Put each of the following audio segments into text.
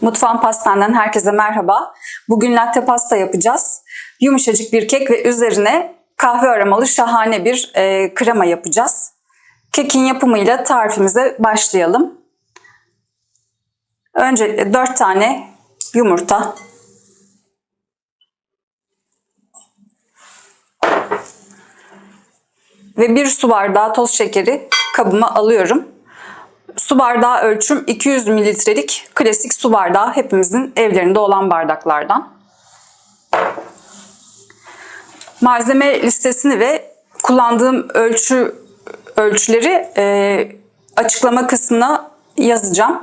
Mutfağın Pastan'dan herkese merhaba. Bugün latte pasta yapacağız. Yumuşacık bir kek ve üzerine kahve aromalı şahane bir e, krema yapacağız. Kekin yapımıyla tarifimize başlayalım. Önce 4 tane yumurta, ve bir su bardağı toz şekeri kabıma alıyorum. Su bardağı ölçüm 200 mililitrelik klasik su bardağı hepimizin evlerinde olan bardaklardan. Malzeme listesini ve kullandığım ölçü ölçüleri e, açıklama kısmına yazacağım.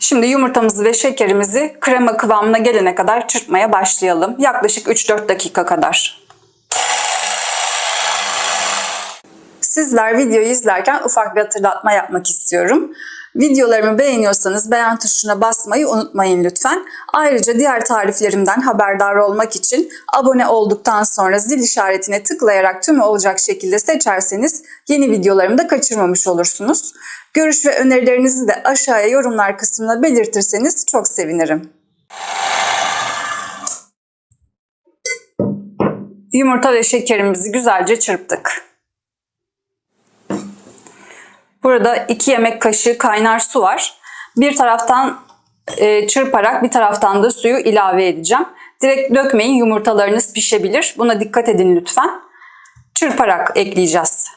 Şimdi yumurtamızı ve şekerimizi krema kıvamına gelene kadar çırpmaya başlayalım. Yaklaşık 3-4 dakika kadar. Sizler videoyu izlerken ufak bir hatırlatma yapmak istiyorum. Videolarımı beğeniyorsanız beğen tuşuna basmayı unutmayın lütfen. Ayrıca diğer tariflerimden haberdar olmak için abone olduktan sonra zil işaretine tıklayarak tümü olacak şekilde seçerseniz yeni videolarımı da kaçırmamış olursunuz. Görüş ve önerilerinizi de aşağıya yorumlar kısmına belirtirseniz çok sevinirim. Yumurta ve şekerimizi güzelce çırptık. Burada 2 yemek kaşığı kaynar su var. Bir taraftan e, çırparak bir taraftan da suyu ilave edeceğim. Direkt dökmeyin yumurtalarınız pişebilir. Buna dikkat edin lütfen. Çırparak ekleyeceğiz.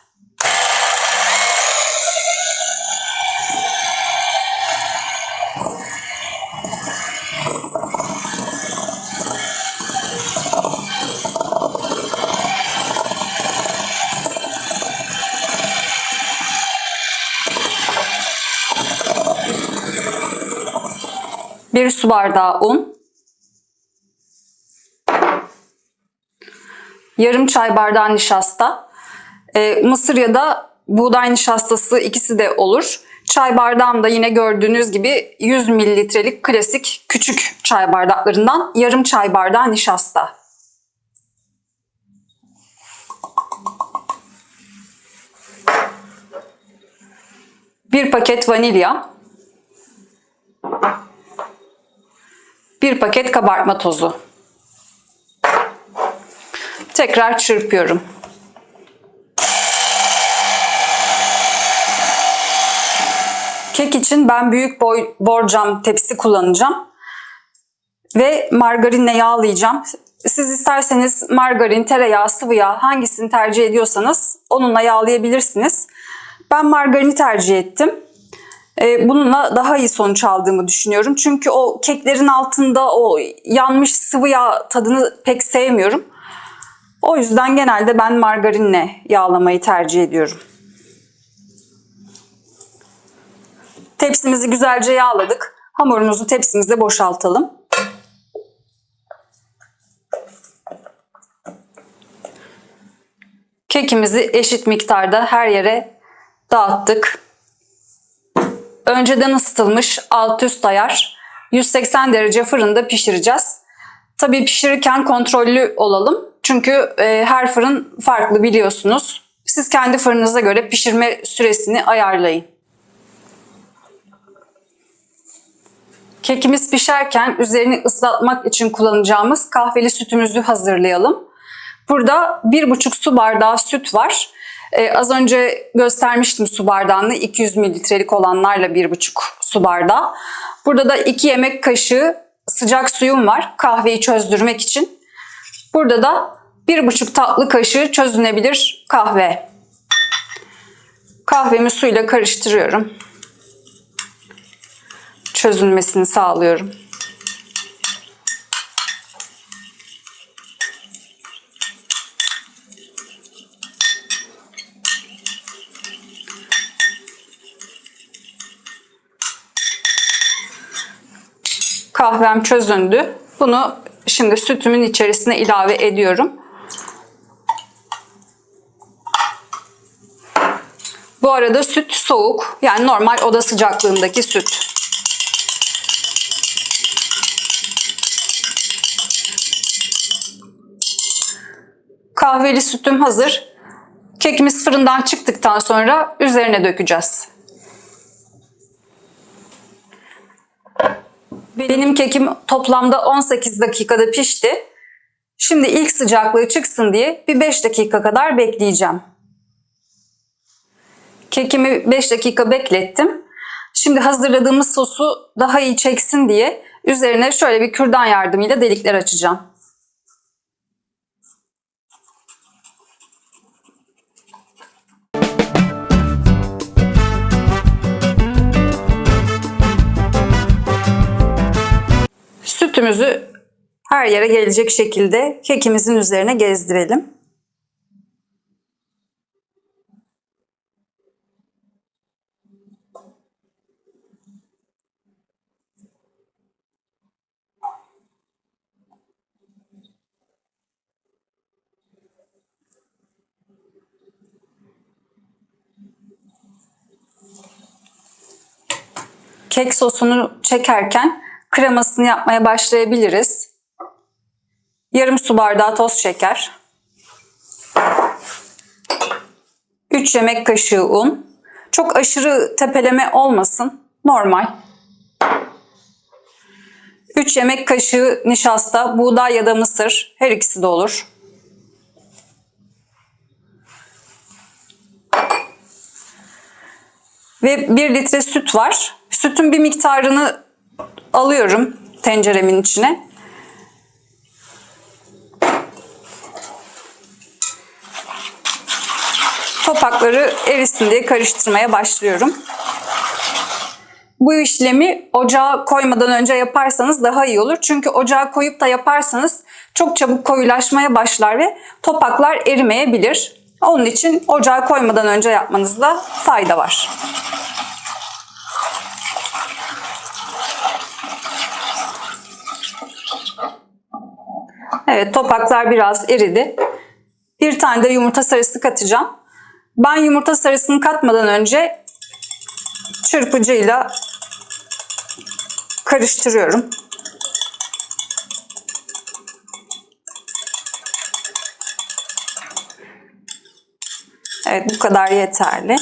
Bir su bardağı un. Yarım çay bardağı nişasta. Ee, mısır ya da buğday nişastası ikisi de olur. Çay bardağım da yine gördüğünüz gibi 100 mililitrelik klasik küçük çay bardaklarından yarım çay bardağı nişasta. Bir paket vanilya. Bir paket kabartma tozu. Tekrar çırpıyorum. Kek için ben büyük boy borcam tepsi kullanacağım. Ve margarinle yağlayacağım. Siz isterseniz margarin, tereyağı, sıvı yağ hangisini tercih ediyorsanız onunla yağlayabilirsiniz. Ben margarini tercih ettim. Ee, bununla daha iyi sonuç aldığımı düşünüyorum. Çünkü o keklerin altında o yanmış sıvı yağ tadını pek sevmiyorum. O yüzden genelde ben margarinle yağlamayı tercih ediyorum. Tepsimizi güzelce yağladık. Hamurumuzu tepsimize boşaltalım. Kekimizi eşit miktarda her yere dağıttık. Önceden ısıtılmış alt üst ayar 180 derece fırında pişireceğiz. Tabii pişirirken kontrollü olalım. Çünkü e, her fırın farklı biliyorsunuz. Siz kendi fırınıza göre pişirme süresini ayarlayın. Kekimiz pişerken üzerini ıslatmak için kullanacağımız kahveli sütümüzü hazırlayalım. Burada 1,5 su bardağı süt var. Ee, az önce göstermiştim su bardağını 200 mililitrelik olanlarla 1,5 su bardağı. Burada da 2 yemek kaşığı sıcak suyum var kahveyi çözdürmek için. Burada da 1,5 tatlı kaşığı çözünebilir kahve. Kahvemi suyla karıştırıyorum. Çözülmesini sağlıyorum. Kahvem çözündü. Bunu şimdi sütümün içerisine ilave ediyorum. Bu arada süt soğuk. Yani normal oda sıcaklığındaki süt. Kahveli sütüm hazır. Kekimiz fırından çıktıktan sonra üzerine dökeceğiz. Benim kekim toplamda 18 dakikada pişti. Şimdi ilk sıcaklığı çıksın diye bir 5 dakika kadar bekleyeceğim. Kekimi 5 dakika beklettim. Şimdi hazırladığımız sosu daha iyi çeksin diye üzerine şöyle bir kürdan yardımıyla delikler açacağım. Sütümüzü her yere gelecek şekilde kekimizin üzerine gezdirelim. Kek sosunu çekerken kremasını yapmaya başlayabiliriz. Yarım su bardağı toz şeker. 3 yemek kaşığı un. Çok aşırı tepeleme olmasın. Normal. 3 yemek kaşığı nişasta, buğday ya da mısır. Her ikisi de olur. Ve 1 litre süt var. Sütün bir miktarını alıyorum tenceremin içine. Topakları erisin diye karıştırmaya başlıyorum. Bu işlemi ocağa koymadan önce yaparsanız daha iyi olur. Çünkü ocağa koyup da yaparsanız çok çabuk koyulaşmaya başlar ve topaklar erimeyebilir. Onun için ocağa koymadan önce yapmanızda fayda var. Evet topaklar biraz eridi. Bir tane de yumurta sarısı katacağım. Ben yumurta sarısını katmadan önce çırpıcıyla karıştırıyorum. Evet bu kadar yeterli.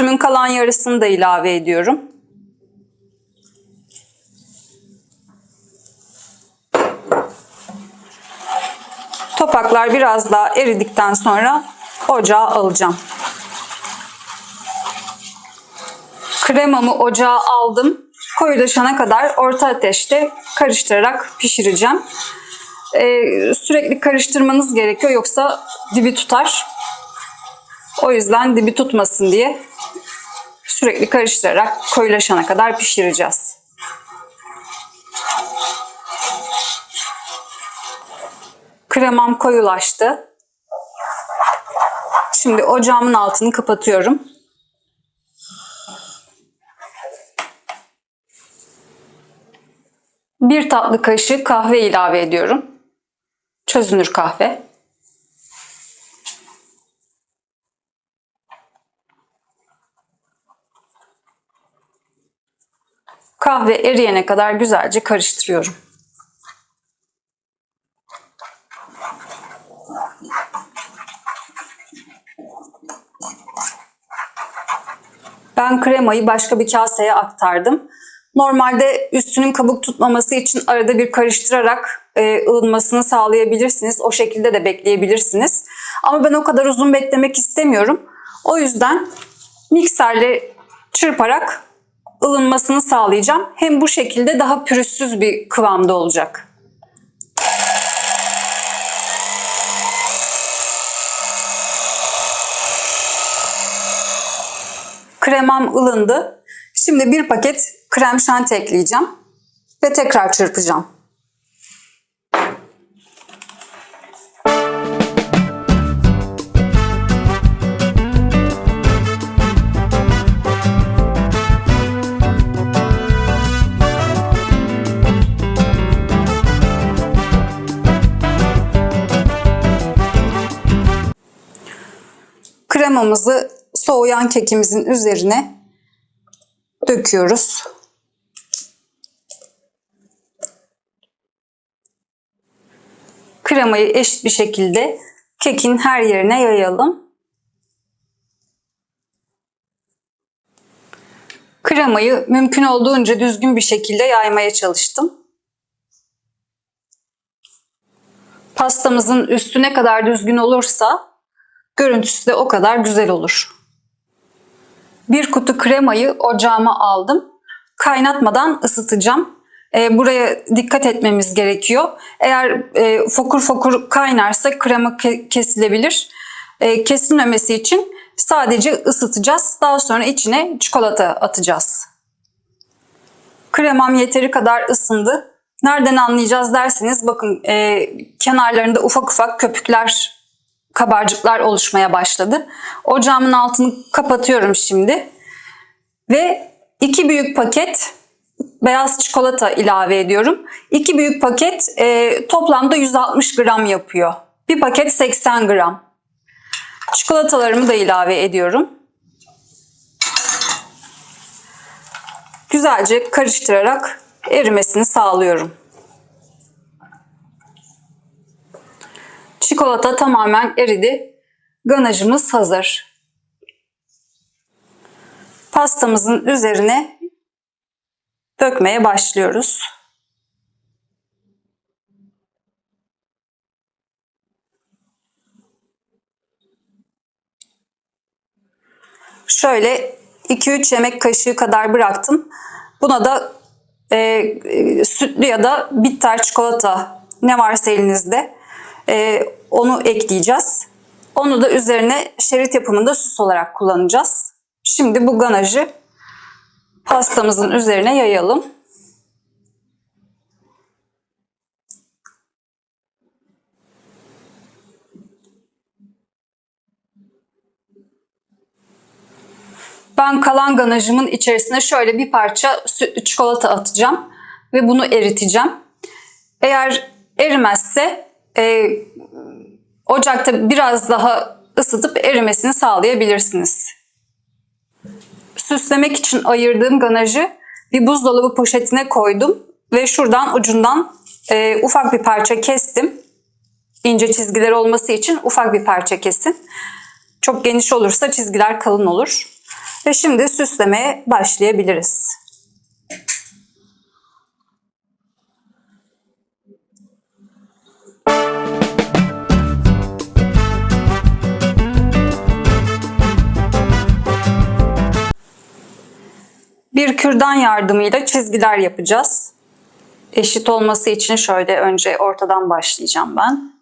Sütümün kalan yarısını da ilave ediyorum. Topaklar biraz daha eridikten sonra ocağa alacağım. Kremamı ocağa aldım. Koyulaşana kadar orta ateşte karıştırarak pişireceğim. Ee, sürekli karıştırmanız gerekiyor yoksa dibi tutar. O yüzden dibi tutmasın diye sürekli karıştırarak koyulaşana kadar pişireceğiz. Kremam koyulaştı. Şimdi ocağımın altını kapatıyorum. Bir tatlı kaşığı kahve ilave ediyorum. Çözünür kahve. Kahve eriyene kadar güzelce karıştırıyorum. Ben kremayı başka bir kaseye aktardım. Normalde üstünün kabuk tutmaması için arada bir karıştırarak e, ılınmasını sağlayabilirsiniz. O şekilde de bekleyebilirsiniz. Ama ben o kadar uzun beklemek istemiyorum. O yüzden mikserle çırparak ılınmasını sağlayacağım. Hem bu şekilde daha pürüzsüz bir kıvamda olacak. Kremam ılındı. Şimdi bir paket krem şanti ekleyeceğim ve tekrar çırpacağım. Kremamızı soğuyan kekimizin üzerine döküyoruz. Kremayı eşit bir şekilde kekin her yerine yayalım. Kremayı mümkün olduğunca düzgün bir şekilde yaymaya çalıştım. Pastamızın üstü ne kadar düzgün olursa görüntüsü de o kadar güzel olur. Bir kutu kremayı ocağıma aldım. Kaynatmadan ısıtacağım. E, buraya dikkat etmemiz gerekiyor. Eğer e, fokur fokur kaynarsa krema ke- kesilebilir. E, kesilmemesi için sadece ısıtacağız. Daha sonra içine çikolata atacağız. Kremam yeteri kadar ısındı. Nereden anlayacağız derseniz bakın e, kenarlarında ufak ufak köpükler, kabarcıklar oluşmaya başladı. Ocağımın altını kapatıyorum şimdi. Ve iki büyük paket beyaz çikolata ilave ediyorum. İki büyük paket e, toplamda 160 gram yapıyor. Bir paket 80 gram. Çikolatalarımı da ilave ediyorum. Güzelce karıştırarak erimesini sağlıyorum. Çikolata tamamen eridi. Ganajımız hazır. Pastamızın üzerine dökmeye başlıyoruz. Şöyle 2-3 yemek kaşığı kadar bıraktım. Buna da e, e, sütlü ya da bitter çikolata ne varsa elinizde e, onu ekleyeceğiz. Onu da üzerine şerit yapımında süs olarak kullanacağız. Şimdi bu ganajı pastamızın üzerine yayalım. Ben kalan ganajımın içerisine şöyle bir parça sütlü çikolata atacağım ve bunu eriteceğim. Eğer erimezse e, ocakta biraz daha ısıtıp erimesini sağlayabilirsiniz. Süslemek için ayırdığım ganajı bir buzdolabı poşetine koydum ve şuradan ucundan e, ufak bir parça kestim. İnce çizgiler olması için ufak bir parça kesin. Çok geniş olursa çizgiler kalın olur. Ve şimdi süslemeye başlayabiliriz. Bir kürdan yardımıyla çizgiler yapacağız. Eşit olması için şöyle önce ortadan başlayacağım ben.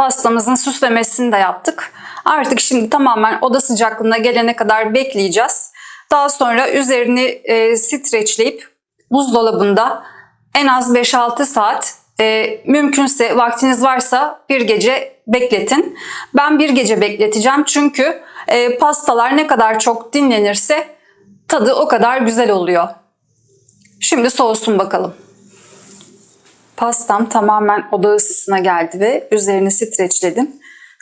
Pastamızın süslemesini de yaptık. Artık şimdi tamamen oda sıcaklığına gelene kadar bekleyeceğiz. Daha sonra üzerini e, streçleyip buzdolabında en az 5-6 saat e, mümkünse vaktiniz varsa bir gece bekletin. Ben bir gece bekleteceğim çünkü e, pastalar ne kadar çok dinlenirse tadı o kadar güzel oluyor. Şimdi soğusun bakalım. Pastam tamamen oda ısısına geldi ve üzerini streçledim.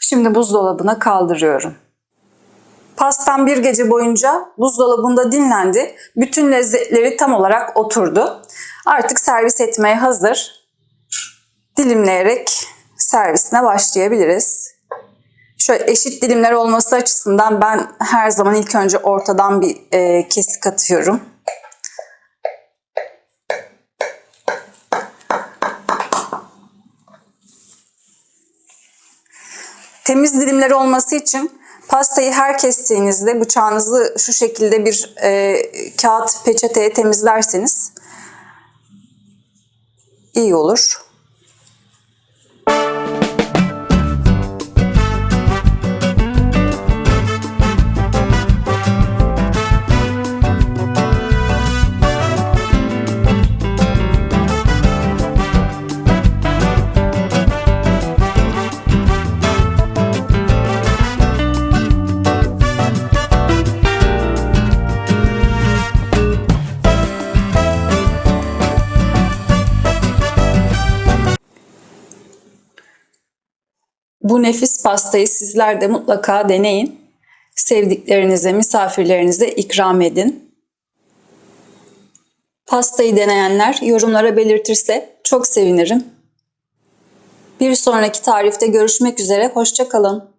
Şimdi buzdolabına kaldırıyorum. Pastam bir gece boyunca buzdolabında dinlendi. Bütün lezzetleri tam olarak oturdu. Artık servis etmeye hazır. Dilimleyerek servisine başlayabiliriz. Şöyle eşit dilimler olması açısından ben her zaman ilk önce ortadan bir e, kesik atıyorum. Temiz dilimleri olması için pastayı her kestiğinizde bıçağınızı şu şekilde bir e, kağıt peçeteye temizlerseniz iyi olur. Bu nefis pastayı sizler de mutlaka deneyin. Sevdiklerinize, misafirlerinize ikram edin. Pastayı deneyenler yorumlara belirtirse çok sevinirim. Bir sonraki tarifte görüşmek üzere, hoşçakalın.